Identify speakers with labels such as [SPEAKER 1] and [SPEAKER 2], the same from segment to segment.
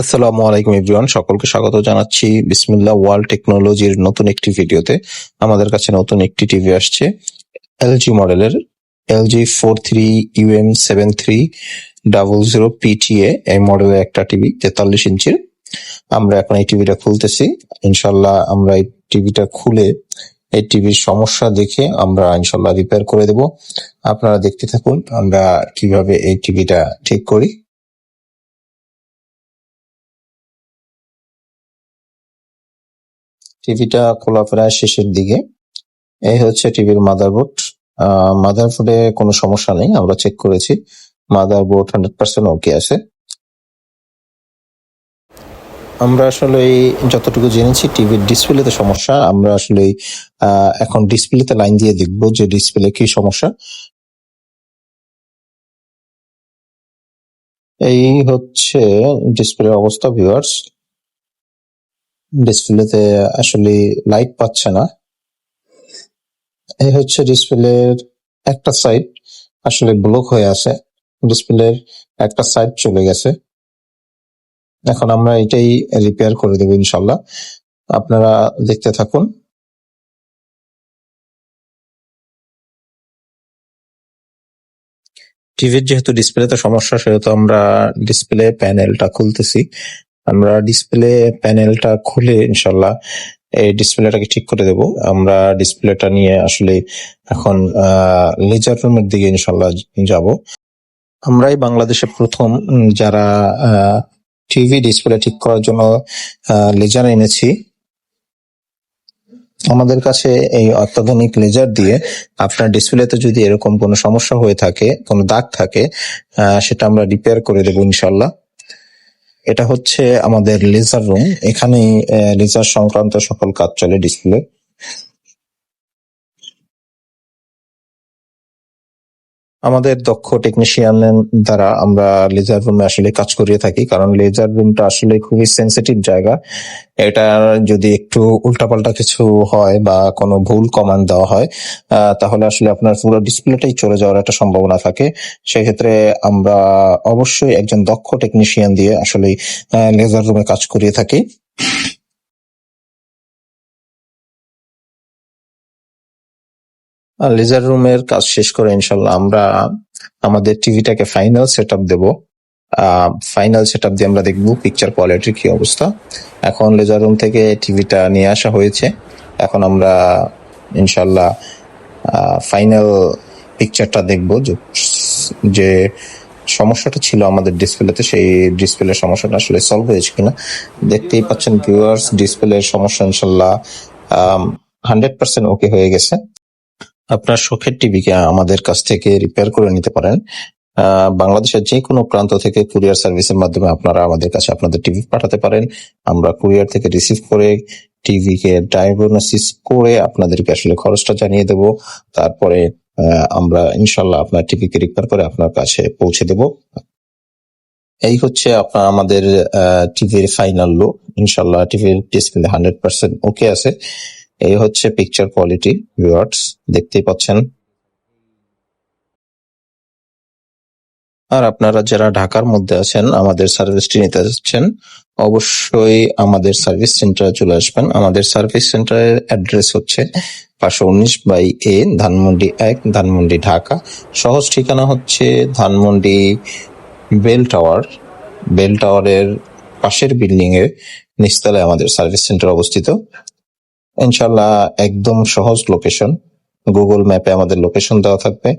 [SPEAKER 1] আসসালামু আলাইকুম এভরিওয়ান, সকলকে স্বাগত জানাচ্ছি বিসমিল্লাহ ওয়ার্ল্ড টেকনোলজির নতুন একটি ভিডিওতে। আমাদের কাছে নতুন একটি টিভি আসছে, এলজি মডেলের LG four three UM seven three double zero PTA এই মডেলের একটা টিভি, তেতাল্লিশ ইঞ্চির। আমরা এখন এই টিভিটা খুলতেছি। ইনশাল্লাহ আমরা এই টিভিটা খুলে এই টিভির সমস্যা দেখে আমরা ইনশাল্লাহ রিপেয়ার করে দেব। আপনারা দেখতে থাকুন আমরা কীভাবে এই টিভিটা ঠিক করি। টিভিটা খোলা প্রায় শেষের দিকে। এই হচ্ছে টিভির মাদারবোর্ড মাদারবোর্ডে কোনো সমস্যা নেই, আমরা চেক করেছি। মাদারবোর্ড হান্ড্রেড পার্সেন্ট ওকে আছে। আমরা আসলে যতটুকু জেনেছি, টিভির ডিসপ্লেতে সমস্যা। আমরা আসলে এখন ডিসপ্লেতে লাইন দিয়ে দেখব যে ডিসপ্লে কি সমস্যা। এই হচ্ছে ডিসপ্লের অবস্থা ভিউয়ার্স ডিসপ্লেতে আসলে লাইট পাচ্ছে না। এই হচ্ছে ডিসপ্লের একটা সাইড আসলে ব্লক হয়ে আছে। ডিসপ্লের একটা সাইড চলে গেছে। এখন আমরা এটাই রিপেয়ার করে দেবো ইনশাল্লাহ আপনারা দেখতে থাকুন। টিভির যেহেতু ডিসপ্লেতে সমস্যা, সেহেতু আমরা ডিসপ্লে প্যানেলটা খুলতেছি। আমরা ডিসপ্লে প্যানেলটা খুলে ইনশাল্লাহ এই ডিসপ্লেটাকে ঠিক করে দেব। আমরা ডিসপ্লেটা নিয়ে আসলে এখন লেজার রুমের দিকে ইনশাল্লাহ যাব। আমরাই বাংলাদেশে প্রথম যারা টিভি ডিসপ্লে ঠিক করার জন্য লেজার এনেছি। আমাদের কাছে এই অত্যাধুনিক লেজার দিয়ে আপনার ডিসপ্লেতে যদি এরকম কোনো সমস্যা হয়ে থাকে, কোনো দাগ থাকে সেটা আমরা রিপেয়ার করে দেবো ইনশাল্লাহ এটা হচ্ছে আমাদের লেজার রুম এখানে লেজার সংক্রান্ত সকল কাজ চলে ডিসপ্লে আমাদের দক্ষ টেকনিশিয়ান দ্বারা আমরা লেজার রুমে আসলে কাজ করিয়ে থাকি, কারণ লেজার রুমটা আসলে খুবই সেন্সিটিভ জায়গা। এটা যদি একটু উল্টাপাল্টা কিছু হয় বা কোনো ভুল কমান্ড দেওয়া হয় তাহলে আসলে আপনার পুরো ডিসপ্লেটাই চলে যাওয়ার একটা সম্ভাবনা থাকে। সেক্ষেত্রে আমরা অবশ্যই একজন দক্ষ টেকনিশিয়ান দিয়ে আসলে লেজার রুমে কাজ করিয়ে থাকি। লেজার রুমের কাজ শেষ করে ইনশাল্লাহ আমরা আমাদের টিভিটাকে ফাইনাল সেট আপ দেবো। ফাইনাল সেট আপ দিয়ে আমরা দেখব পিকচার কোয়ালিটির কি অবস্থা। এখন লেজার রুম থেকে টিভিটা নিয়ে আসা হয়েছে। এখন আমরা ইনশাল্লাহ ফাইনাল পিকচারটা দেখব। যে যে সমস্যাটা ছিল আমাদের ডিসপ্লেতে সেই ডিসপ্লের সমস্যাটা আসলে সলভ হয়েছে কিনা। দেখতেই পাচ্ছেন ভিউয়ার্স ডিসপ্লের সমস্যা ইনশাল্লাহ হান্ড্রেড পার্সেন্ট ওকে হয়ে গেছে। আপনার শখের টিভিকে আমাদের কাছ থেকে রিপেয়ার করে নিতে পারেন। বাংলাদেশের যে কোনো প্রান্ত থেকে কুরিয়ার সার্ভিসের মাধ্যমে আপনারা আমাদের কাছে আপনাদের টিভি পাঠাতে পারেন। আমরা কুরিয়ার থেকে রিসিভ করে টিভিকে ডায়াগনোসিস করে আপনাদেরকে আসলে খরচটা জানিয়ে দেব। তারপরে আমরা ইনশাল্লাহ আপনার টিভিকে রিপেয়ার করে আপনার কাছে পৌঁছে দেব। এই হচ্ছে আপনার আমাদের টিভির ফাইনাল লুক ইনশাল্লাহ টিভির ডিসপ্লে হান্ড্রেড পার্সেন্ট ওকে আছে। এই হচ্ছে পিকচার কোয়ালিটি ভিউয়ার্স দেখতেই পাচ্ছেন। আর আপনারা যারা ঢাকার মধ্যে আছেন, আমাদের সার্ভিসটি নিতে যাচ্ছেন, অবশ্যই আমাদের সার্ভিস সেন্টারে চলে আসবেন। আমাদের সার্ভিস সেন্টারের অ্যাড্রেস হচ্ছে পাঁচশো উনিশ বাই এ ধানমন্ডি এক, ধানমন্ডি ঢাকা। সহজ ঠিকানা হচ্ছে ধানমন্ডি বেল টাওয়ার। বেল টাওয়ারের পাশের বিল্ডিং এর নিচতলায় আমাদের সার্ভিস সেন্টার অবস্থিত। ইনশাল্লাহ একদম সহজ লোকেশন গুগল ম্যাপে আমাদের লোকেশন দেওয়া থাকবে।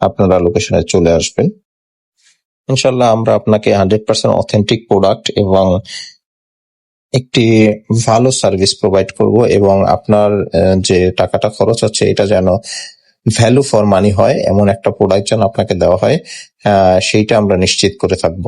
[SPEAKER 1] আপনারা লোকেশনে চলে আসবেন। ইনশাল্লাহ আমরা আপনাকে হান্ড্রেড পার্সেন্ট অথেন্টিক প্রোডাক্ট এবং একটি ভালো সার্ভিস প্রোভাইড করব এবং আপনার যে টাকাটা খরচ হচ্ছে এটা যেন ভ্যালু ফর মানি হয়, এমন একটা প্রোডাক্ট যেন আপনাকে দেওয়া হয় সেইটা আমরা নিশ্চিত করে থাকব।